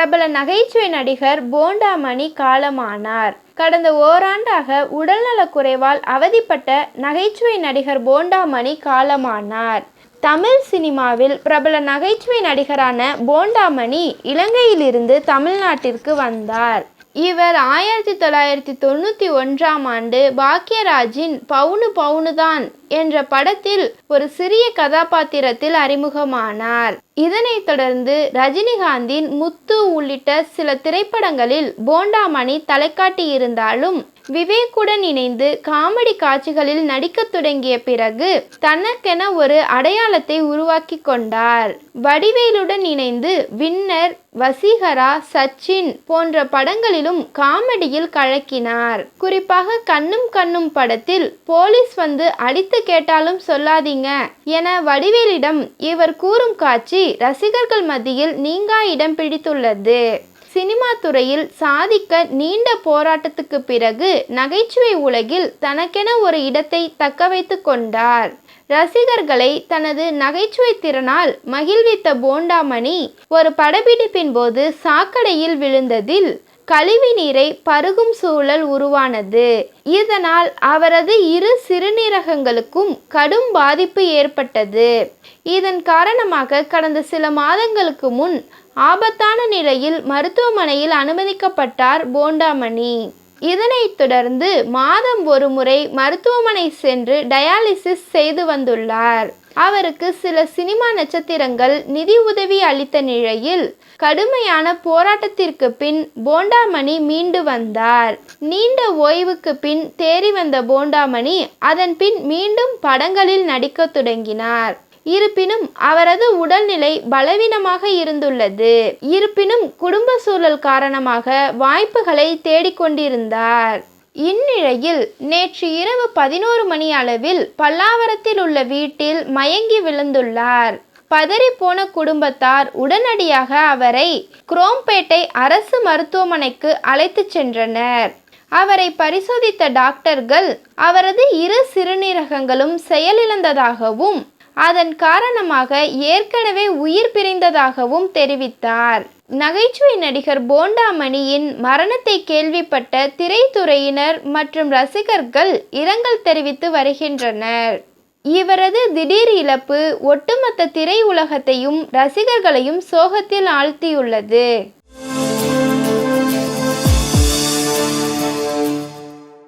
பிரபல நகைச்சுவை நடிகர் போண்டாமணி காலமானார். கடந்த ஓராண்டாக உடல்நலக் குறைவால் அவதிப்பட்ட நகைச்சுவை நடிகர் போண்டாமணி காலமானார். தமிழ் சினிமாவில் பிரபல நகைச்சுவை நடிகரான போண்டாமணி இலங்கையிலிருந்து தமிழ்நாட்டிற்கு வந்தார். இவர் ஆயிரத்தி தொள்ளாயிரத்தி தொண்ணூற்றி ஒன்றாம் ஆண்டு பாக்யராஜின் பவுனு பவுனுதான் என்ற படத்தில் ஒரு சிறிய கதாபாத்திரத்தில் அறிமுகமானார். இதனைத் தொடர்ந்து ரஜினிகாந்தின் முத்து உள்ளிட்ட சில திரைப்படங்களில் போண்டாமணி தலைக்காட்டியிருந்தாலும் விவேக்குடன் இணைந்து காமெடி காட்சிகளில் நடிக்கத் தொடங்கிய பிறகு தனக்கென ஒரு அடையாளத்தை உருவாக்கி கொண்டார். வடிவேலுடன் இணைந்து வின்னர் வசீகரா சச்சின் போன்ற படங்களிலும் காமெடியில் கலக்கினார். குறிப்பாக கண்ணும் கண்ணும் படத்தில் போலீஸ் வந்து அடித்து கேட்டாலும் சொல்லாதீங்க என வடிவேலிடம் இவர் கூறும் காட்சி ரசிகர்கள் மத்தியில் நீங்கா இடம் பிடித்துள்ளது. சினிமா துறையில் சாதிக்க நீண்ட போராட்டத்துக்கு பிறகு நகைச்சுவை உலகில் தனக்கென ஒரு இடத்தை தக்க வைத்து கொண்டார். ரசிகர்களை தனது நகைச்சுவை திறனால் மகிழ்வித்த போண்டாமணி ஒரு படப்பிடிப்பின் போது சாக்கடையில் விழுந்ததில் கழிவு நீரை பருகும் சூழல் உருவானது. இதனால் அவரது இரு சிறுநீரகங்களுக்கும் கடும் பாதிப்பு ஏற்பட்டது. இதன் காரணமாக கடந்த சில மாதங்களுக்கு முன் ஆபத்தான நிலையில் மருத்துவமனையில் அனுமதிக்கப்பட்டார் போண்டாமணி. இதனைத் தொடர்ந்து மாதம் ஒரு முறை மருத்துவமனை சென்று டயாலிசிஸ் செய்து வந்துள்ளார். அவருக்கு சில சினிமா நட்சத்திரங்கள் நிதி உதவி அளித்த நிலையில் கடுமையான போராட்டத்திற்கு பின் போண்டாமணி மீண்டு வந்தார். நீண்ட ஓய்வுக்கு பின் தேறி வந்த போண்டாமணி அதன் பின் மீண்டும் படங்களில் நடிக்க தொடங்கினார். இருப்பினும் அவரது உடல்நிலை பலவீனமாக இருந்துள்ளது. இருப்பினும் குடும்ப சூழல் காரணமாக வாய்ப்புகளை தேடிக்கொண்டிருந்தார் இந்நிலையில் நேற்று இரவு பதினோரு மணி அளவில் பல்லாவரத்தில் உள்ள வீட்டில் மயங்கி விழுந்துள்ளார். பதறிப்போன குடும்பத்தார் உடனடியாக அவரை குரோம்பேட்டை அரசு மருத்துவமனைக்கு அழைத்துச் சென்றனர். அவரை பரிசோதித்த டாக்டர்கள் அவரது இரு சிறுநீரகங்களும் செயலிழந்ததாகவும் அதன் காரணமாக ஏற்கனவே உயிர் பிரிந்ததாகவும் தெரிவித்தார். நகைச்சுவை நடிகர் போண்டாமணியின் மரணத்தை கேள்விப்பட்ட திரைத்துறையினர் மற்றும் ரசிகர்கள் இரங்கல் தெரிவித்து வருகின்றனர். இவரது திடீர் இழப்பு ஒட்டுமொத்த திரையுலகத்தையும் ரசிகர்களையும் சோகத்தில் ஆழ்த்தியுள்ளது.